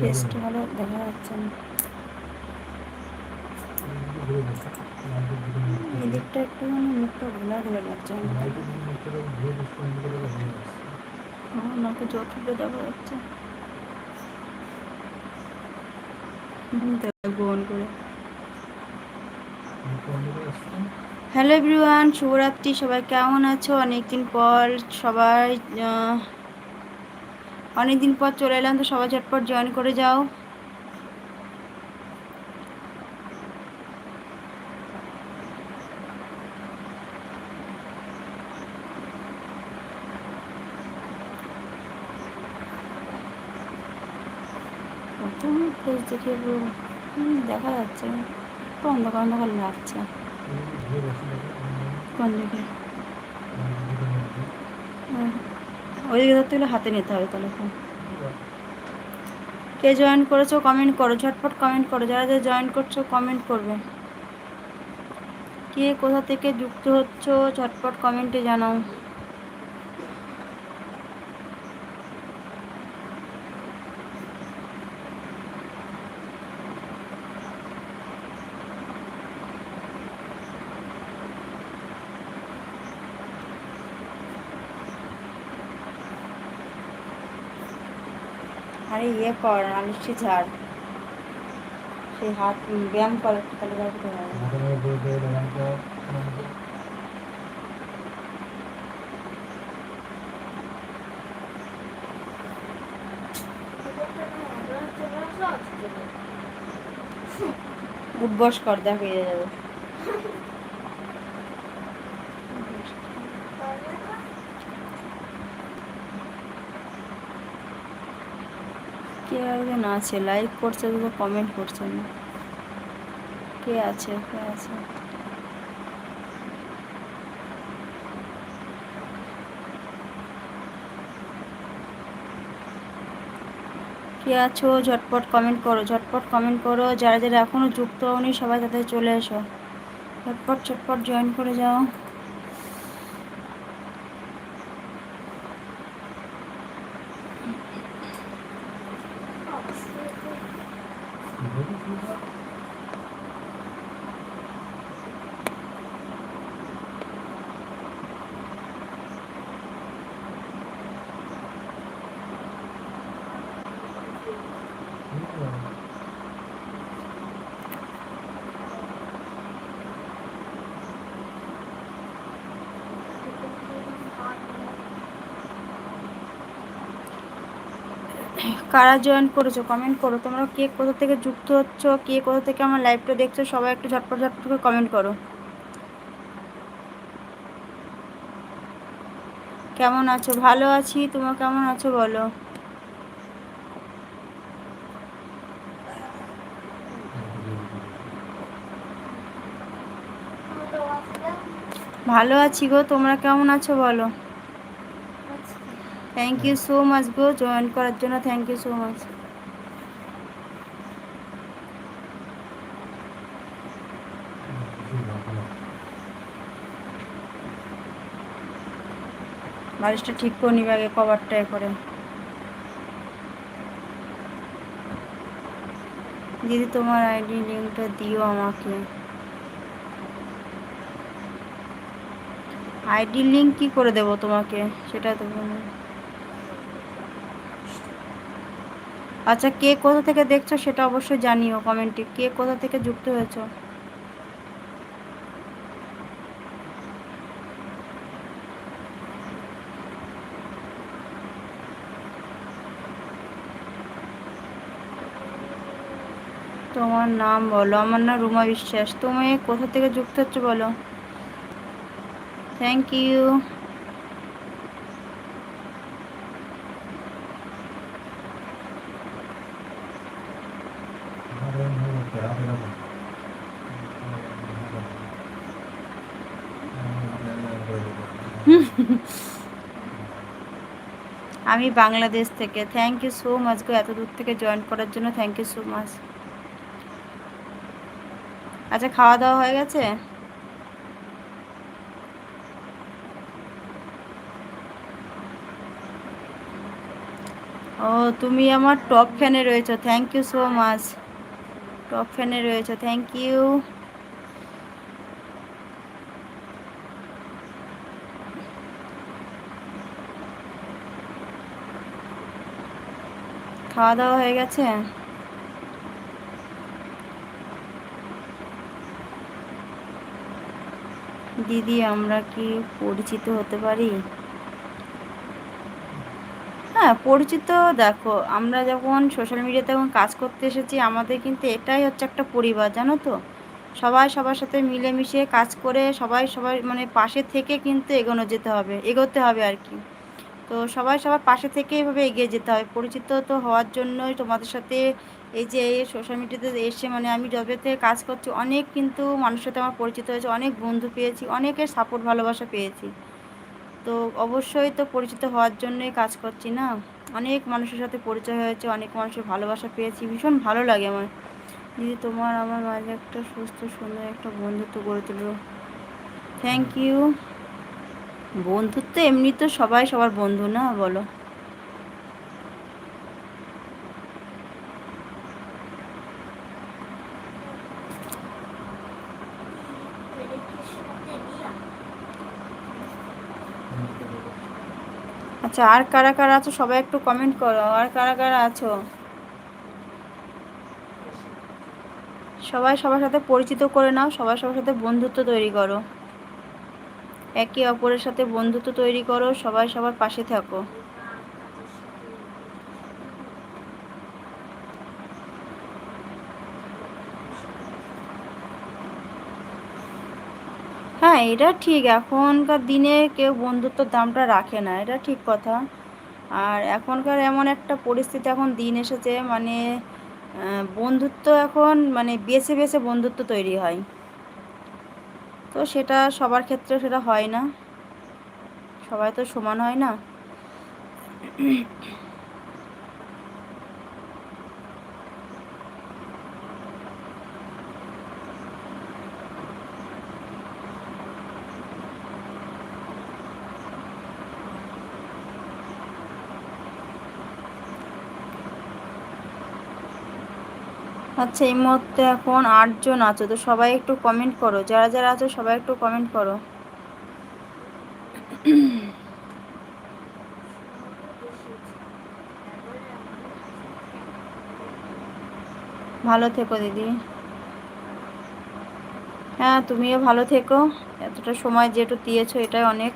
Test ভালো দেখা যাচ্ছে না এদিকটা একটু মানে মুখটা ঘোলা ঘোলা লাগছে আমার। আমার নাকে যতটা দেখা যাচ্ছে দেখব on করে হ্যালো এভরিওয়ান শুভরাত্রি সবাই কেমন আছো? অনেকদিন পর সবাই আহ, অনেকদিন পর চলে এলাম তো সবাই ঝটপট জয়েন করে যাও। ফেস দেখে দেখা যাচ্ছে। একটু অন্ধকার অন্ধকার লাগছে। কোন দিকে? হুম। ওইদিকে ধরতে গেলে হাতে নিতে হবে তাহলে ফোন কে জয়েন করেছ কমেন্ট করো, ঝটপট কমেন্ট করো, যারা যারা জয়েন করছ কমেন্ট করবে। কে কোথা থেকে যুক্ত হচ্ছ, ঝটপট কমেন্টে জানাও। আরে ইয়ে কর আলিশি ঝাড়। সেই হাত ব্যায়াম কর তাহলে হবে উঠবস কর, দেখ যাবে কে একজন আছে লাইক করছে তো কমেন্ট করছে না। কে আছে? কে আছে? কে আছো? ঝটপট কমেন্ট করো, ঝটপট কমেন্ট করো। যারা যারা এখনও যুক্ত হওনি, সবাই তাদের চলে এসো। ঝটপট ঝটপট জয়েন করে যাও। And then. কারা জয়েন করেছ? কমেন্ট করো। তোমরা কে কোথা থেকে যুক্ত হচ্ছ? কে কোথা থেকে আমার লাইভটা দেখছ? সবাই একটু ঝটপট ঝটপট করে কমেন্ট করো। কেমন আছো? ভালো আছি। তোমরা কেমন আছো বলো? ভালো আছি গো। তোমরা কেমন আছো বলো? থ্যাংক ইউ সো মাচ গো জয়েন করার জন্য থ্যাংক ইউ সো মাচ বালিশটা ঠিক করে নিবে আগে কভারটা করে। দিদি, তোমার আইডি লিঙ্কটা দিও আমাকে। আইডি লিঙ্ক কি করে দেবো তোমাকে? সেটা তো বলো আচ্ছা কে কোথা থেকে দেখছ সেটা অবশ্যই জানিও কমেন্টে। কে কোথা থেকে যুক্ত হয়েছো? তোমার নাম বলো, আমার নাম রুমা বিশ্বাস। তুমি কোথা থেকে যুক্ত হচ্ছ বলো? থ্যাংক ইউ আমি বাংলাদেশ থেকে। থ্যাংক ইউ সো মাচ গো, এত দূর থেকে জয়েন করার জন্য থ্যাংক ইউ সো মাচ আচ্ছা খাওয়া দাওয়া হয়ে গেছে? ও, তুমি আমার টপ ফ্যানে রয়েছো। Thank you so much top ফ্যানে রয়েছো। থ্যাংক ইউ খাওয়া দাওয়া হয়ে গেছে? দিদি, আমরা কি পরিচিত হতে পারি? হ্যাঁ পরিচিত দেখো, আমরা যখন সোশ্যাল মিডিয়াতে যখন কাজ করতে এসেছি, আমাদের কিন্তু এটাই হচ্ছে একটা পরিবার, জানো তো? সবাই সবার সাথে মিলেমিশে কাজ করে, সবাই সবাই মানে পাশে থেকে কিন্তু এগোনো যেতে হবে, এগোতে হবে আর কি। তো সবাই সবার পাশে থেকে এভাবে এগিয়ে যেতে হয়। পরিচিত তো হওয়ার জন্যই তোমাদের সাথে এই যে সোশ্যাল মিডিয়াতে এসে মানে আমি যবে থেকে কাজ করছি, অনেক কিন্তু মানুষের সাথে আমার পরিচিত হয়েছে, অনেক বন্ধু পেয়েছি, অনেকের সাপোর্ট ভালোবাসা পেয়েছি। তো অবশ্যই তো পরিচিত হওয়ার জন্যই কাজ করছি না? অনেক মানুষের সাথে পরিচয় হয়েছে, অনেক মানুষের ভালোবাসা পেয়েছি, ভীষণ ভালো লাগে আমার। দিদি, তোমার আমার মাঝে একটা সুস্থ, সুন্দর একটা বন্ধুত্ব গড়ে তুলব থ্যাংক ইউ বন্ধুত্ব এমনি তো সবাই সবার বন্ধু না, বলো। আচ্ছা আর কারা কারা আছো সবাই একটু কমেন্ট করো, আর কারা কারা আছো? সবাই সবার সাথে পরিচিত করে নাও, সবাই সবার সাথে বন্ধুত্ব তৈরি করো। একে অপরের সাথে বন্ধুত্ব তৈরি করো, সবাই সবার পাশে থাকো। হ্যাঁ এটা ঠিক। এখনকার দিনে কেউ বন্ধুত্বর দামটা রাখে না, এটা ঠিক কথা। আর এখনকার এমন একটা পরিস্থিতি, এখন দিন এসেছে মানে বন্ধুত্ব এখন মানে বেছে বেছে বন্ধুত্ব তৈরি হয়। তো সেটা সবার ক্ষেত্রে সেটা হয় না। সবাই তো সমান হয় না। আচ্ছা এই মুহূর্তে এখন আটজন আছো, তো সবাই একটু কমেন্ট করো। যারা যারা আছো, সবাই একটু কমেন্ট করো। ভালো থেকো, দিদি। হ্যাঁ তুমিও ভালো থেকো। এতটা সময় যেটু দিয়েছ, এটাই অনেক।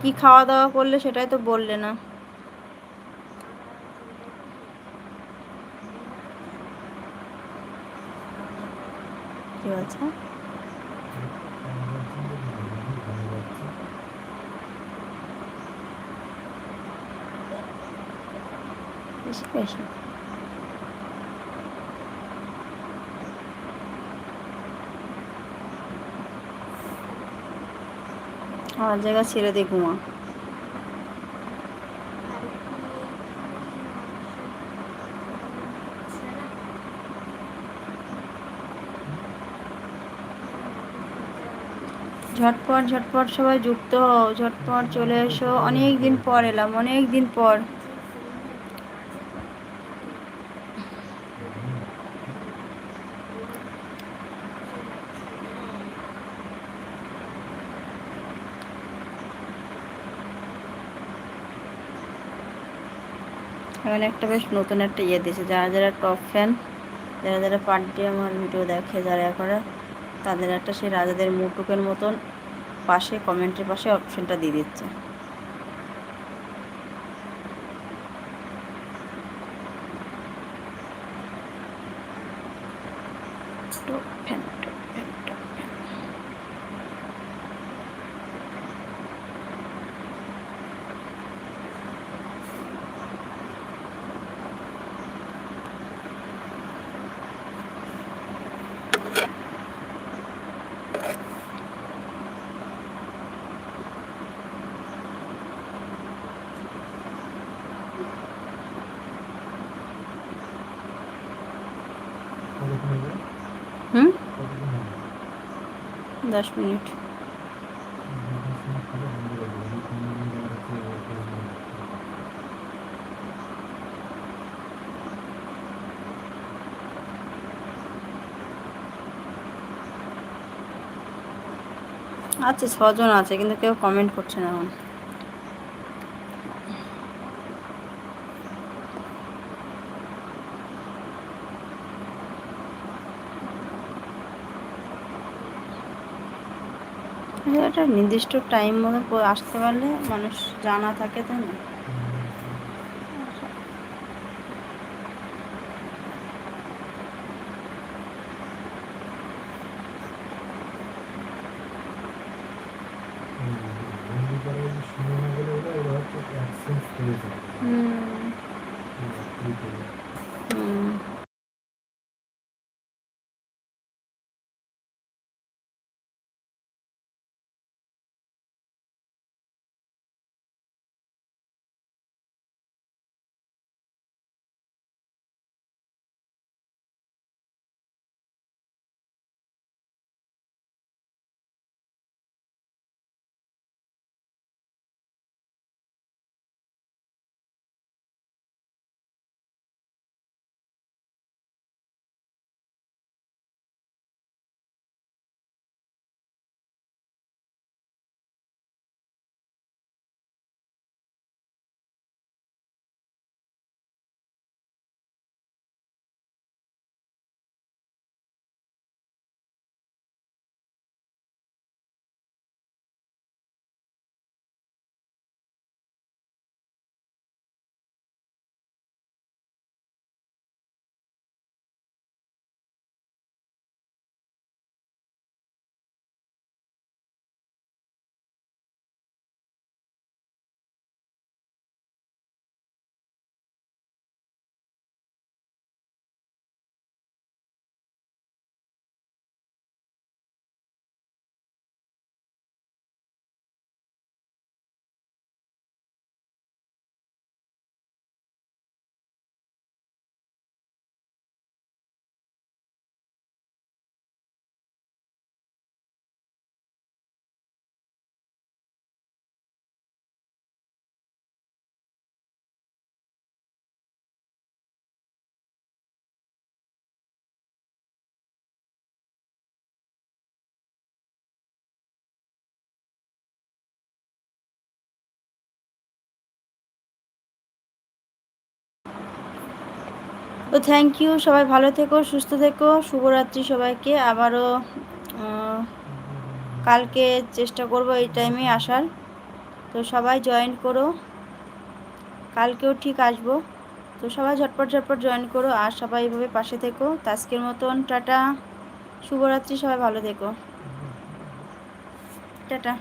কি খাওয়া দাওয়া করলে সেটাই তো বললে না। কি বলছে বেশি বেশি। আমার জায়গা ছেড়ে দিয়ে ঘুমা। ঝটপট ঝটপট সবাই যুক্ত হও, ঝটপট চলে এসো। অনেক দিন পর এলাম অনেক দিন পর। এখানে একটা বেশ নতুন একটা ইয়ে দিয়েছে। যারা যারা টপ ফ্যান, যারা যারা পার ডে আমার ভিডিও দেখে, যারা করে তাদের একটা সেই রাজাদের মুটুকের মতন পাশে কমেন্টের পাশে অপশনটা দিয়ে দিচ্ছে। দশ মিনিট। আচ্ছা ছজন আছে কিন্তু কেউ কমেন্ট করছে না এখন। একটা নির্দিষ্ট টাইম মতো আসতে পারলে মানুষ জানা থাকে তাই না? তো থ্যাংক ইউ সবাই ভালো থেকো, সুস্থ থেকো, শুভরাত্রি সবাইকে, আবারও কালকে চেষ্টা করব এই টাইমে আসার। তো সবাই জয়েন করো, কালকেও ঠিক আসব। তো সবাই ঝটপট ঝটপট জয়েন করো, আর সবাই এভাবে পাশে থেকো। তো আজকের মতন, টাটা, শুভরাত্রি, সবাই ভালো থেকো। টাটা।